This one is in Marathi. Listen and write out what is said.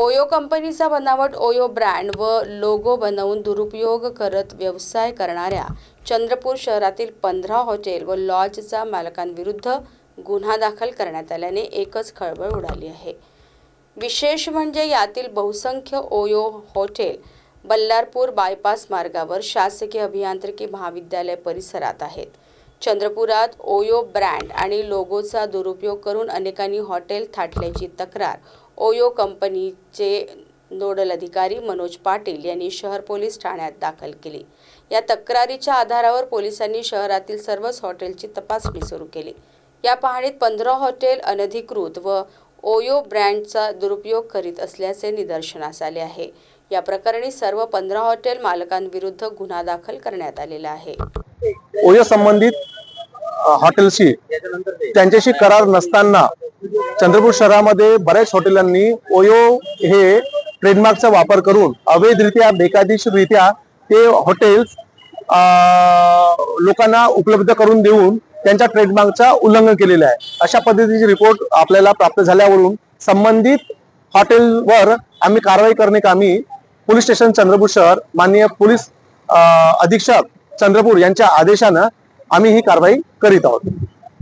ओयो कंपनीचा बनावट ओयो ब्रँड व लोगो बनवून दुरुपयोग करत व्यवसाय करणाऱ्या चंद्रपूर शहरातील पंधरा हॉटेल व लॉजच्या मालकांविरुद्ध गुन्हा दाखल करण्यात आल्याने एकच खळबळ उडाली आहे. विशेष म्हणजे यातील बहुसंख्य ओयो हॉटेल बल्लारपूर बायपास मार्गावर शासकीय अभियांत्रिकी महाविद्यालय परिसरात आहेत. चंद्रपुरात ओयो ब्रँड आणि लोगोचा दुरुपयोग करून अनेकांनी हॉटेल थाटल्याची तक्रार. ओयो कंपनीचे नोडल अधिकारी मनोज पाटील यांनी शहर पोलीस ठाण्यात दाखल केली. या तक्रारीच्या आधारावर पोलिसांनी शहरातील सर्वच हॉटेलची तपासणी सुरू केली. या पाहणीत पंधरा हॉटेल अनधिकृत व ओयो ब्रँडचा दुरुपयोग करीत असल्याचे निदर्शनास आले आहे. या प्रकरणी सर्व पंधरा हॉटेल मालकांविरुद्ध गुन्हा दाखल करण्यात आलेला आहे. ओयो संबंधित हॉटेलशी. त्यांच्याशी करार नसताना चंद्रपूर शहरामध्ये बऱ्याच हॉटेलांनी ओयो हे ट्रेडमार्कचा वापर करून अवैधरित्या बेकायदेशीररित्या ते हॉटेल्स लोकांना उपलब्ध करून देऊन त्यांच्या ट्रेडमार्कचा उल्लंघन केलेलं आहे. अशा पद्धतीची रिपोर्ट आपल्याला प्राप्त झाल्यावरून संबंधित हॉटेलवर आम्ही कारवाई करणे कामी पोलीस स्टेशन चंद्रपूर शहर माननीय पोलीस अधीक्षक चंद्रपूर यांच्या आदेशानं आम्ही ही कारवाई करीत आहोत.